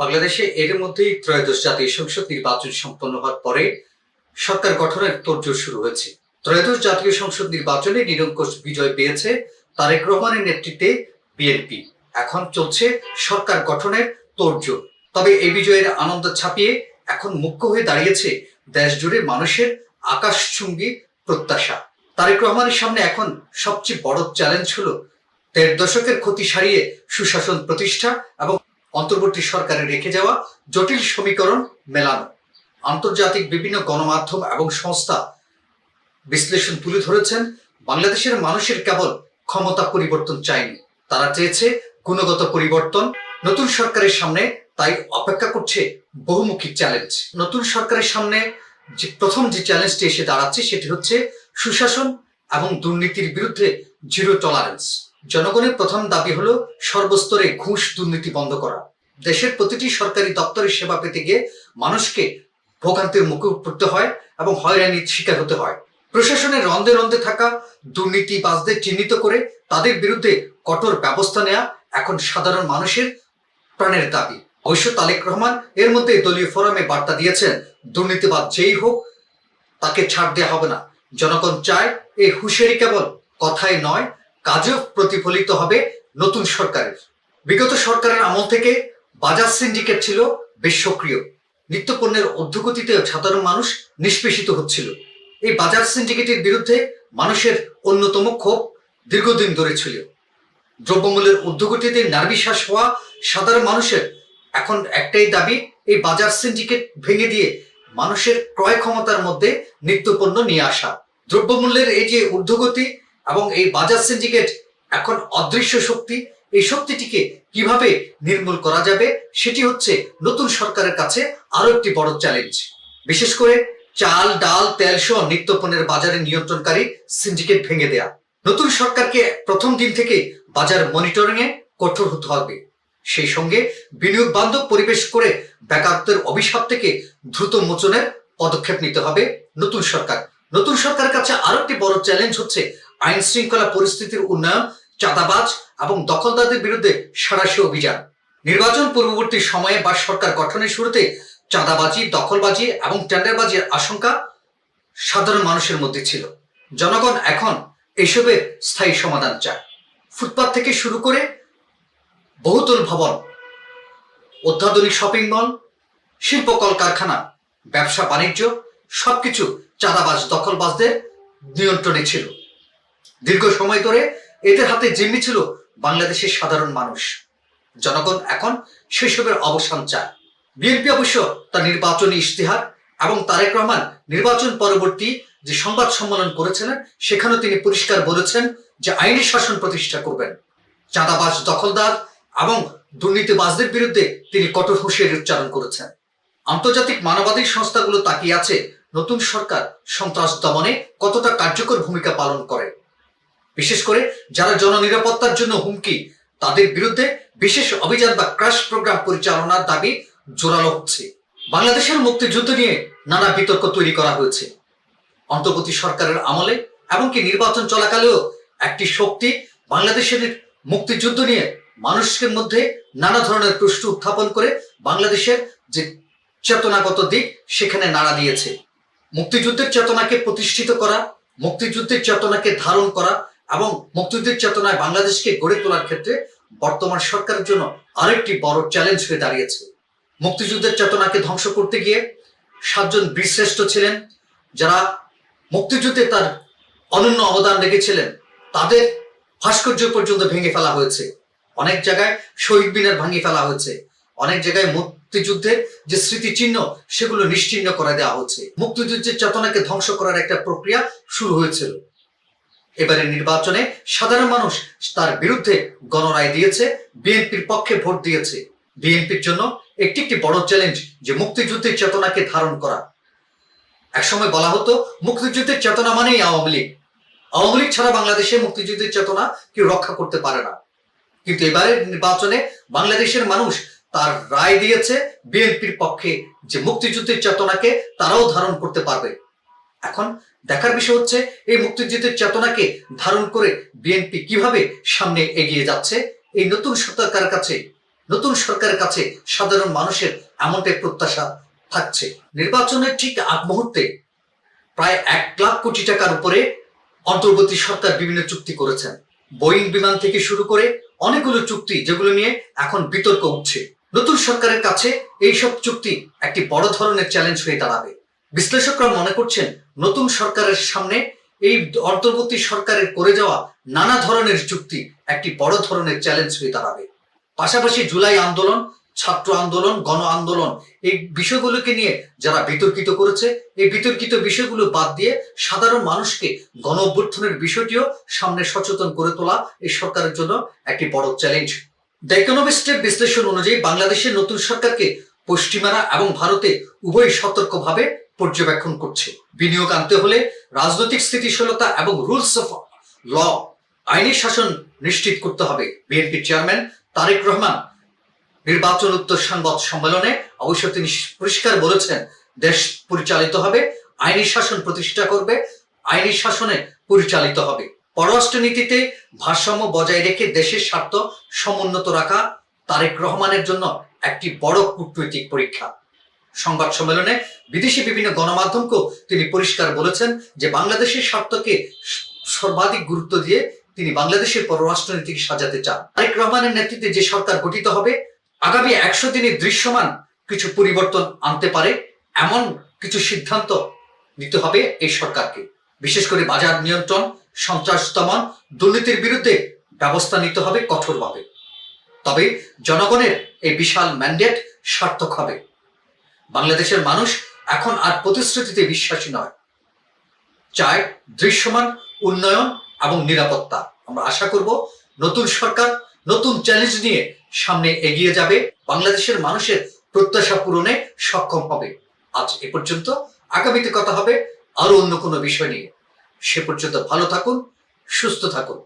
বাংলাদেশে এর মধ্যেই ত্রয়োদশ জাতীয় সংসদ নির্বাচন সম্পন্ন হওয়ার পরে সরকার গঠনের তোড়জোড় শুরু হয়েছে। ত্রয়োদশ জাতীয় সংসদ নির্বাচনে নিরঙ্কুশ বিজয় পেয়েছে তারেক রহমানের নেতৃত্বে বিএনপি। এখন চলছে সরকার গঠনের তোড়জোড়। তবে এই বিজয়ের আনন্দ ছাপিয়ে এখন মুখ্য হয়ে দাঁড়িয়েছে দেশ জুড়ে মানুষের আকাশচুম্বী প্রত্যাশা। তারেক রহমানের সামনে এখন সবচেয়ে বড় চ্যালেঞ্জ হলো, দেড় দশকের ক্ষতি সারিয়ে সুশাসন প্রতিষ্ঠা এবং অন্তর্বর্তী সরকারে রেখে যাওয়া জটিল সমীকরণ মেলানো। আন্তর্জাতিক বিভিন্ন গণমাধ্যম এবং সংস্থা বিশ্লেষণ তুলে ধরেছেন, বাংলাদেশের মানুষের কেবল ক্ষমতা পরিবর্তন চায়নি তারা চেয়েছে গুণগত পরিবর্তন। নতুন সরকারের সামনে তাই অপেক্ষা করছে বহুমুখী চ্যালেঞ্জ। নতুন সরকারের সামনে যে প্রথম যে চ্যালেঞ্জটি এসে দাঁড়াচ্ছে সেটি হচ্ছে সুশাসন এবং দুর্নীতির বিরুদ্ধে জিরো টলারেন্স জনগণের প্রথম দাবি হলো সর্বস্তরে ঘুষ দুর্নীতি বন্ধ করা। দেশের প্রতিটি সরকারি দপ্তরের সেবা পেতে গিয়ে মানুষকে ভোগান্তির মুখে পড়তে হয় এবং হয়রানির শিকার হতে হয়। প্রশাসনের রন্ধে রন্ধে থাকা দুর্নীতিবাজদের চিহ্নিত করে তাদের বিরুদ্ধে কঠোর ব্যবস্থা নেওয়া এখন সাধারণ মানুষের প্রাণের দাবি। অবশ্য তালেক রহমান এর মধ্যে দলীয় ফোরামে বার্তা দিয়েছেন দুর্নীতিবাদ যেই হোক, তাকে ছাড় দেওয়া হবে না। জনগণ চায় এই হুঁশিয়ারি কেবল কথাই নয় কাজেও প্রতিফলিত হবে নতুন সরকারের। বিগত সরকারের আমল থেকে বাজার সিন্ডিকেট ছিল বেশ সক্রিয় নিত্যপণ্যের ঊর্ধ্বগতিতে সাধারণ মানুষ নিষ্পেষিত হচ্ছিল। এই বাজার সিন্ডিকেটের বিরুদ্ধে মানুষের অন্যতম ক্ষোভ দীর্ঘদিন ধরে ছিল। দ্রব্যমূল্যের ঊর্ধ্বগতিতে নার্বিশ্বাস হওয়া সাধারণ মানুষের এখন একটাই দাবি, এই বাজার সিন্ডিকেট ভেঙে দিয়ে মানুষের ক্রয় ক্ষমতার মধ্যে নিত্যপণ্য নিয়ে আসা। দ্রব্যমূল্যের এই যে ঊর্ধ্বগতি এবং এই বাজার সিন্ডিকেট এখন অদৃশ্য শক্তি। এই শক্তিটিকে কীভাবে নির্মূল করা যাবে, সেটি হচ্ছে নতুন সরকারের কাছে আরও একটি বড় চ্যালেঞ্জ বিশেষ করে চাল, ডাল, তেল সহ নিত্যপণ্যের বাজারে নিয়ন্ত্রণকারী সিন্ডিকেট ভেঙে দেয়া। নতুন সরকারকে প্রথম দিন থেকে বাজার মনিটরিং এ কঠোর হতে হবে। সেই সঙ্গে বিনিয়োগ বান্ধব পরিবেশ করে বেকারত্বের অভিশাপ থেকে দ্রুত মোচনের পদক্ষেপ নিতে হবে নতুন সরকার। নতুন সরকারের কাছে আরও একটি বড় চ্যালেঞ্জ হচ্ছে আইন শৃঙ্খলা পরিস্থিতির উন্নয়ন, চাঁদাবাজ এবং দখলদারদের বিরুদ্ধে সারাশি অভিযান। নির্বাচন পূর্ববর্তী সময়ে বা সরকার গঠনের শুরুতে চাঁদাবাজি, দখলবাজি এবং টেন্ডারবাজির আশঙ্কা সাধারণ মানুষের মধ্যে ছিল। জনগণ এখন এসবের স্থায়ী সমাধান চায়। ফুটপাত থেকে শুরু করে বহুতল ভবন, অত্যাধুনিক শপিং মল, শিল্প কলকারখানা, ব্যবসা বাণিজ্য, সবকিছু চাঁদাবাজ, দখলবাজদের নিয়ন্ত্রণে ছিল। দীর্ঘ সময় ধরে এদের হাতে জিম্মি ছিল বাংলাদেশের সাধারণ মানুষ। জনগণ এখন সেসবের অবসান চায়। বিএনপি অবশ্য তার নির্বাচনী ইশতেহার এবং তারেক রহমান নির্বাচন পরবর্তী যে সংবাদ সম্মেলন করেছিলেন সেখানেও তিনি পরিষ্কার বলেছেন যে আইনি শাসন প্রতিষ্ঠা করবেন। চাঁদাবাজ দখলদার এবং দুর্নীতিবাজদের বিরুদ্ধে তিনি কঠোর হুঁশিয়ারি উচ্চারণ করেছেন। আন্তর্জাতিক মানবাধিক সংস্থাগুলো তাকিয়ে আছে নতুন সরকার সন্ত্রাস দমনে কতটা কার্যকর ভূমিকা পালন করে। বিশেষ করে যারা জননিরাপত্তার জন্য হুমকি, তাদের বিরুদ্ধে বিশেষ অভিযান বা ক্রাশ প্রোগ্রাম পরিচালনার দাবি জোরালো হচ্ছে। বাংলাদেশের মুক্তিযুদ্ধ নিয়ে নানা বিতর্ক তৈরি করা হয়েছে। অন্তর্বর্তী সরকারের আমলে এমনকি নির্বাচন চলাকালেও একটি শক্তি বাংলাদেশের মুক্তিযুদ্ধ নিয়ে মানুষের মধ্যে নানা ধরনের প্রশ্ন উত্থাপন করে বাংলাদেশের যে চেতনাগত দিক, সেখানে নাড়া দিয়েছে। মুক্তিযুদ্ধের চেতনাকে প্রতিষ্ঠিত করা, মুক্তিযুদ্ধের চেতনাকে ধারণ করা এবং মুক্তিযুদ্ধের চেতনায় বাংলাদেশকে গড়ে তোলার ক্ষেত্রে বর্তমান সরকারের জন্য আরেকটি বড় চ্যালেঞ্জ হয়ে দাঁড়িয়েছে। মুক্তিযুদ্ধের চেতনাকে ধ্বংস করতে গিয়ে সাতজন বীরশ্রেষ্ঠ ছিলেন, যারা মুক্তিযুদ্ধে তার অনন্য অবদান রেখেছিলেন। তাদের ভাস্কর্য পর্যন্ত ভেঙে ফেলা হয়েছে। অনেক জায়গায় শহীদ মিনার ভাঙিয়ে ফেলা হয়েছে। অনেক জায়গায় মুক্তিযুদ্ধের যে স্মৃতিচিহ্ন, সেগুলো নিশ্চিহ্ন করে দেওয়া হচ্ছে। মুক্তিযুদ্ধের চেতনাকে ধ্বংস করার একটা প্রক্রিয়া শুরু হয়েছিল। এবারে নির্বাচনে সাধারণ মানুষ তার বিরুদ্ধে গণরায় দিয়েছে, বিএনপির পক্ষে ভোট দিয়েছে। বিএনপির জন্য একটি একটি বড় চ্যালেঞ্জ যে মুক্তিযুদ্ধের চেতনাকে ধারণ করা। একসময় বলা হতো, মুক্তিযুদ্ধের চেতনা মানেই আওয়ামী লীগ। আওয়ামী লীগ ছাড়া বাংলাদেশে মুক্তিযুদ্ধের চেতনা কেউ রক্ষা করতে পারে না। কিন্তু এবারের নির্বাচনে বাংলাদেশের মানুষ তার রায় দিয়েছে, বিএনপির পক্ষে যে মুক্তিযুদ্ধের চেতনাকে তারাও ধারণ করতে পারবে। এখন দেখার বিষয় হচ্ছে, এই মুক্তিযুদ্ধের চেতনাকে ধারণ করে বিএনপি কীভাবে সামনে এগিয়ে যাচ্ছে? এই নতুন সরকারের কাছে, নতুন সরকারের কাছে সাধারণ মানুষের এমনটাই প্রত্যাশা থাকছে। নির্বাচনের ঠিক আগ মুহূর্তে প্রায় এক লাখ কোটি টাকার উপরে অন্তর্বর্তী সরকার বিভিন্ন চুক্তি করেছেন। বোয়িং বিমান থেকে শুরু করে অনেকগুলো চুক্তি যেগুলো নিয়ে এখন বিতর্ক উঠছে। নতুন সরকারের কাছে এইসব চুক্তি একটি বড় ধরনের চ্যালেঞ্জ হয়ে দাঁড়াবে। বিশ্লেষকরা মনে করছেন নতুন সরকারের সামনে এই অন্তর্বর্তী সরকারের করে যাওয়া নানা ধরনের চুক্তি একটি বড় ধরনের চ্যালেঞ্জ হয়ে দাঁড়াবে। পাশাপাশি জুলাই আন্দোলন, ছাত্র আন্দোলন, গণ আন্দোলন এই বিষয়গুলোকে নিয়ে যারা বিতর্কিত করেছে, এই বিতর্কিত বিষয়গুলো বাদ দিয়ে সাধারণ মানুষকে গণ অভ্যর্থনের বিষয়টিও সামনে সচেতন করে তোলা এই সরকারের জন্য একটি বড় চ্যালেঞ্জ দ্য ইকোনমিস্টের বিশ্লেষণ অনুযায়ী বাংলাদেশের নতুন সরকারকে পশ্চিমারা এবং ভারতে উভয় সতর্কভাবে পর্যবেক্ষণ করছে। বিনিয়োগ আনতে হলে রাজনৈতিক স্থিতিশীলতা এবং রুলস অফ ল আইনি শাসন নিশ্চিত করতে হবে। বিএনপি চেয়ারম্যান তারেক রহমান নির্বাচন উত্তর সংবাদ সম্মেলনে অবশ্য তিনি পরিষ্কার বলেছেন, দেশ পরিচালিত হবে, আইনি শাসন প্রতিষ্ঠা করবে, আইনি শাসনে পরিচালিত হবে। পররাষ্ট্র নীতিতে ভারসাম্য বজায় রেখে দেশের স্বার্থ সমুন্নত রাখা তারেক রহমানের জন্য একটি বড় কূটনৈতিক পরীক্ষা। সংবাদ সম্মেলনে বিদেশি বিভিন্ন গণমাধ্যমকেও তিনি পরিষ্কার বলেছেন যে বাংলাদেশের স্বার্থকে সর্বাধিক গুরুত্ব দিয়ে তিনি বাংলাদেশের পররাষ্ট্রনীতিকে সাজাতে চান। তারেক রহমানের নেতৃত্বে যে সরকার গঠিত হবে, আগামী একশো দিনে দৃশ্যমান কিছু পরিবর্তন আনতে পারে, এমন কিছু সিদ্ধান্ত নিতে হবে এই সরকারকে। বিশেষ করে বাজার নিয়ন্ত্রণ, সন্ত্রাস দমন, দুর্নীতির বিরুদ্ধে ব্যবস্থা নিতে হবে কঠোরভাবে। তবে জনগণের এই বিশাল ম্যান্ডেট সার্থক হবে। বাংলাদেশের মানুষ এখন আর প্রতিশ্রুতিতে বিশ্বাসী নয়। চায় দৃশ্যমান, উন্নয়ন এবং নিরাপত্তা। আমরা আশা করব নতুন সরকার, নতুন চ্যালেঞ্জ নিয়ে সামনে এগিয়ে যাবে, বাংলাদেশের মানুষের প্রত্যাশা পূরণে সক্ষম হবে। আজ এ পর্যন্ত আগামীতে কথা হবে আরও অন্য কোনো বিষয় নিয়ে। সে পর্যন্ত ভালো থাকুন, সুস্থ থাকুন।